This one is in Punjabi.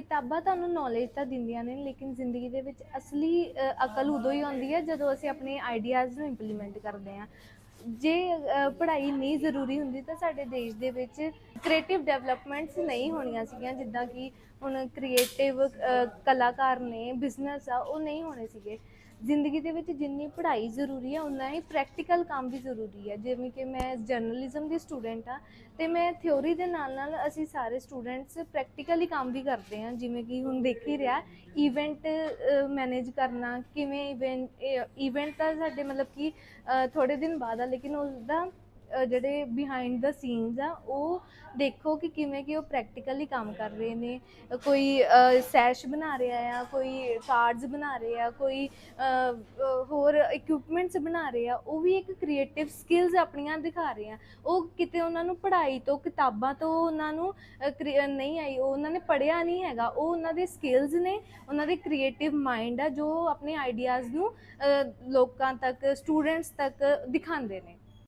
ਕਿਤਾਬਾਂ ਤੁਹਾਨੂੰ ਨੌਲੇਜ ਤਾਂ ਦਿੰਦੀਆਂ ਨੇ, ਲੇਕਿਨ ਜ਼ਿੰਦਗੀ ਦੇ ਵਿੱਚ ਅਸਲੀ ਅਕਲ ਉਦੋਂ ਹੀ ਆਉਂਦੀ ਹੈ ਜਦੋਂ ਅਸੀਂ ਆਪਣੇ ਆਈਡੀਆਜ਼ ਨੂੰ ਇੰਪਲੀਮੈਂਟ ਕਰਦੇ ਹਾਂ। ਜੇ ਪੜ੍ਹਾਈ ਨਹੀਂ ਜ਼ਰੂਰੀ ਹੁੰਦੀ ਤਾਂ ਸਾਡੇ ਦੇਸ਼ ਦੇ ਵਿੱਚ ਕ੍ਰੀਏਟਿਵ ਡਿਵੈਲਪਮੈਂਟਸ ਨਹੀਂ ਹੋਣੀਆਂ ਸੀਗੀਆਂ ਜਿੱਦਾਂ ਕਿ ਹੁਣ ਕ੍ਰੀਏਟਿਵ ਕਲਾਕਾਰ ਨੇ ਬਿਜ਼ਨਸ ਆ ਉਹ ਨਹੀਂ ਹੋਣੇ ਸੀਗੇ। ਜ਼ਿੰਦਗੀ ਦੇ ਵਿੱਚ ਜਿੰਨੀ ਪੜ੍ਹਾਈ ਜ਼ਰੂਰੀ ਹੈ ਉਨਾ ਹੀ ਪ੍ਰੈਕਟੀਕਲ ਕੰਮ ਵੀ ਜ਼ਰੂਰੀ ਹੈ ਜਿਵੇਂ ਕਿ ਮੈਂ ਜਰਨਲਿਜ਼ਮ ਦੀ ਸਟੂਡੈਂਟ ਆ ਤੇ ਮੈਂ ਥਿਉਰੀ ਦੇ ਨਾਲ ਨਾਲ ਅਸੀਂ ਸਾਰੇ ਸਟੂਡੈਂਟਸ ਪ੍ਰੈਕਟੀਕਲੀ ਕੰਮ ਵੀ ਕਰਦੇ ਹਾਂ ਜਿਵੇਂ ਕਿ ਹੁਣ ਦੇਖ ਹੀ ਰਿਹਾ ਇਵੈਂਟ ਮੈਨੇਜ ਕਰਨਾ ਕਿਵੇਂ ਇਵੈਂਟ ਇਵੈਂਟ ਤਾਂ ਸਾਡੇ ਮਤਲਬ ਕਿ ਅ, ਥੋੜੇ ਦਿਨ ਬਾਅਦ ਆ ਲੇਕਿਨ ਉਸ ਜਿਹੜੇ ਬਿਹਾਈਂਡ ਦਾ ਸੀਨਸ ਆ, ਉਹ ਦੇਖੋ ਕਿ ਕਿਵੇਂ ਕਿ ਉਹ ਪ੍ਰੈਕਟੀਕਲੀ ਕੰਮ ਕਰ ਰਹੇ ਨੇ। ਕੋਈ ਸੈਸ਼ ਬਣਾ ਰਿਹਾ ਆ, ਕੋਈ ਕਾਰਡਸ ਬਣਾ ਰਹੇ ਆ, ਕੋਈ ਹੋਰ ਇਕਵਿਪਮੈਂਟਸ ਬਣਾ ਰਹੇ ਆ, ਉਹ ਵੀ ਇੱਕ ਕ੍ਰੀਏਟਿਵ ਸਕਿੱਲਸ ਆਪਣੀਆਂ ਦਿਖਾ ਰਹੇ ਆ। ਉਹ ਕਿਤੇ ਉਹਨਾਂ ਨੂੰ ਪੜ੍ਹਾਈ ਤੋਂ, ਕਿਤਾਬਾਂ ਤੋਂ ਉਹਨਾਂ ਨੂੰ ਕ੍ਰੀ- ਨਹੀਂ ਆਈ, ਉਹ ਉਹਨਾਂ ਨੇ ਪੜ੍ਹਿਆ ਨਹੀਂ ਹੈਗਾ। ਉਹ ਉਹਨਾਂ ਦੇ ਸਕਿੱਲਸ ਨੇ, ਉਹਨਾਂ ਦੇ ਕ੍ਰੀਏਟਿਵ ਮਾਈਂਡ ਆ, ਜੋ ਆਪਣੇ ਆਈਡੀਆਜ਼ ਨੂੰ ਲੋਕਾਂ ਤੱਕ ਸਟੂਡੈਂਟਸ ਤੱਕ ਦਿਖਾਉਂਦੇ ਨੇ।